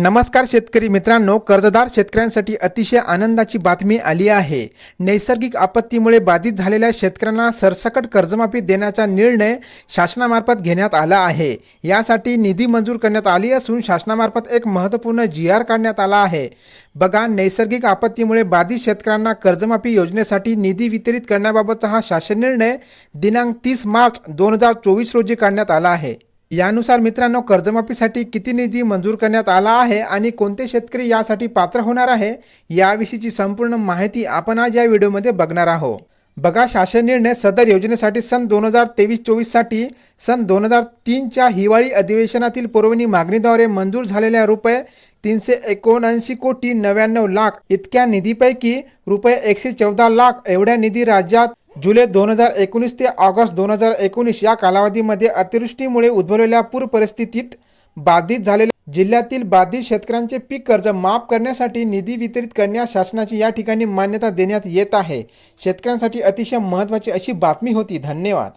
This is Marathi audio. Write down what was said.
नमस्कार शेतकरी मित्रांनो कर्जदार शेतकऱ्यांसाठी अतिशय आनंदाची बातमी आली आहे. नैसर्गिक आपत्तीमुळे बाधित झालेल्या शेतकऱ्यांना सरसकट कर्जमाफी देण्याचा निर्णय शासनामार्फत घेण्यात आला आहे. यासाठी निधी मंजूर करण्यात आली असून शासनामार्फत एक महत्त्वपूर्ण जी आर काढण्यात आला आहे. बघा नैसर्गिक आपत्तीमुळे बाधित शेतकऱ्यांना कर्जमाफी योजनेसाठी निधी वितरित करण्याबाबतचा हा शासन निर्णय दिनांक तीस मार्च दोन हजार चोवीस रोजी काढण्यात आला आहे. यानुसार मित्रांनो कर्जमाफीसाठी किती निधी मंजूर करण्यात आला आहे आणि कोणते शेतकरी यासाठी पात्र होणार आहे याविषयीची संपूर्ण माहिती आपण आज या व्हिडिओमध्ये बघणार आहोत. बघा शासन निर्णय सदर योजनेसाठी सन दोन हजार तेवीस चोवीससाठी सन दोन हजार तीनच्या हिवाळी अधिवेशनातील पुरवणी मागणीद्वारे मंजूर झालेल्या रुपये तीनशे एकोणऐंशी कोटी नव्याण्णव लाख इतक्या निधीपैकी रुपये एकशे चौदा लाख एवढ्या निधी राज्यात जुलै दोन हजार एकोणीस ते ऑगस्ट दोन हजार एकोणीस या कालावधीमध्ये अतिवृष्टीमुळे उद्भवलेल्या पूर परिस्थितीत बाधित झालेल्या जिल्ह्यातील बाधित शेतकऱ्यांचे पीक कर्ज माफ करण्यासाठी निधी वितरित करण्यास शासनाची या ठिकाणी मान्यता देण्यात येत आहे. शेतकऱ्यांसाठी अतिशय महत्त्वाची अशी बातमी होती. धन्यवाद.